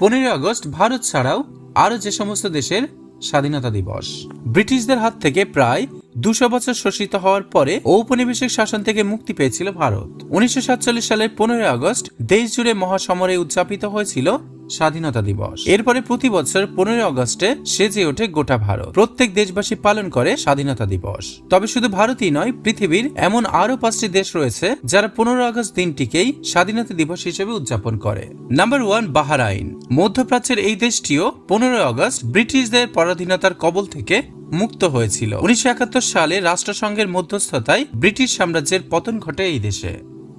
পনেরোই আগস্ট ভারত ছাড়াও আরও যে সমস্ত দেশের স্বাধীনতা দিবস ব্রিটিশদের হাত থেকে প্রায় দুশো বছর শোষিত হওয়ার পরে ঔপনিবেশিক শাসন থেকে মুক্তি পেয়েছিল ভারত। উনিশশো সাতচল্লিশ সালের পনেরোই আগস্ট দেশ জুড়ে মহাসমরে উদযাপিত হয়েছিল স্বাধীনতা দিবস। এরপরে প্রতি বছর পনেরোই আগস্টে সেজে ওঠে গোটা ভারত। প্রত্যেক দেশবাসী পালন করে স্বাধীনতা দিবস। তবে শুধু ভারতই নয়, পৃথিবীর এমন আরও পাঁচটি দেশ রয়েছে যারা পনেরো আগস্ট দিনটিকেই স্বাধীনতা দিবস হিসেবে উদযাপন করে। Number one, Bahrain. মধ্যপ্রাচ্যের এই দেশটিও পনেরোই আগস্ট ব্রিটিশদের পরাধীনতার কবল থেকে মুক্ত হয়েছিল। উনিশশো একাত্তর সালে রাষ্ট্রসংঘের মধ্যস্থতায় ব্রিটিশ সাম্রাজ্যের পতন ঘটে এই দেশে।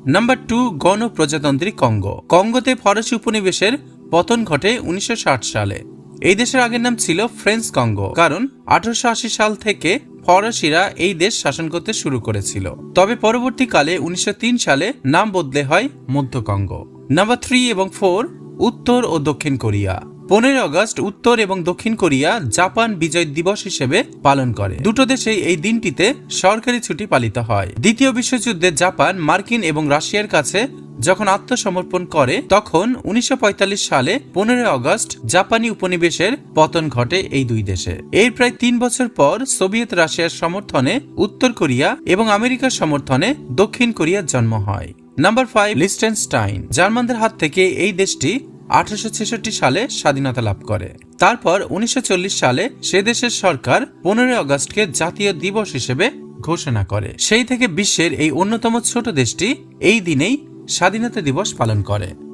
নাম্বার টু, গণপ্রজাতন্ত্রী কঙ্গো। কঙ্গোতে ফরাসি উপনিবেশের পতন ঘটে উনিশশো ষাট সালে। এই দেশের আগের নাম ছিল ফ্রেঞ্চ কঙ্গো, কারণ আঠারোশো আশি সাল থেকে ফরাসিরা এই দেশ শাসন করতে শুরু করেছিল। তবে পরবর্তীকালে উনিশশো তিন সালে নাম বদলে হয় মধ্য কঙ্গো। নাম্বার থ্রি এবং ফোর, উত্তর ও দক্ষিণ কোরিয়া। পনেরোই আগস্ট উত্তর এবং দক্ষিণ কোরিয়া জাপান বিজয় দিবস হিসেবে পালন করে। দুটো দেশেই এই দিনটিতে সরকারি ছুটি পালিত হয়। দ্বিতীয় বিশ্বযুদ্ধে জাপান, মার্কিন এবং রাশিয়ার কাছে যখন আত্মসমর্পণ করে, তখন উনিশশো সালে পনেরোই আগস্ট জাপানি উপনিবেশের পতন ঘটে এই দুই দেশে। এর প্রায় তিন বছর পর সোভিয়েত রাশিয়ার সমর্থনে উত্তর কোরিয়া এবং আমেরিকার সমর্থনে দক্ষিণ কোরিয়ার জন্ম হয়। Number five, Liechtenstein. জার্মানদের হাত থেকে এই দেশটি আঠারোশো ছেষট্টি সালে স্বাধীনতা লাভ করে। তারপর উনিশশো চল্লিশ সালে সে দেশের সরকার পনেরোই আগস্টকে জাতীয় দিবস হিসেবে ঘোষণা করে। সেই থেকে বিশ্বের এই অন্যতম ছোট দেশটি এই দিনেই স্বাধীনতা দিবস পালন করে।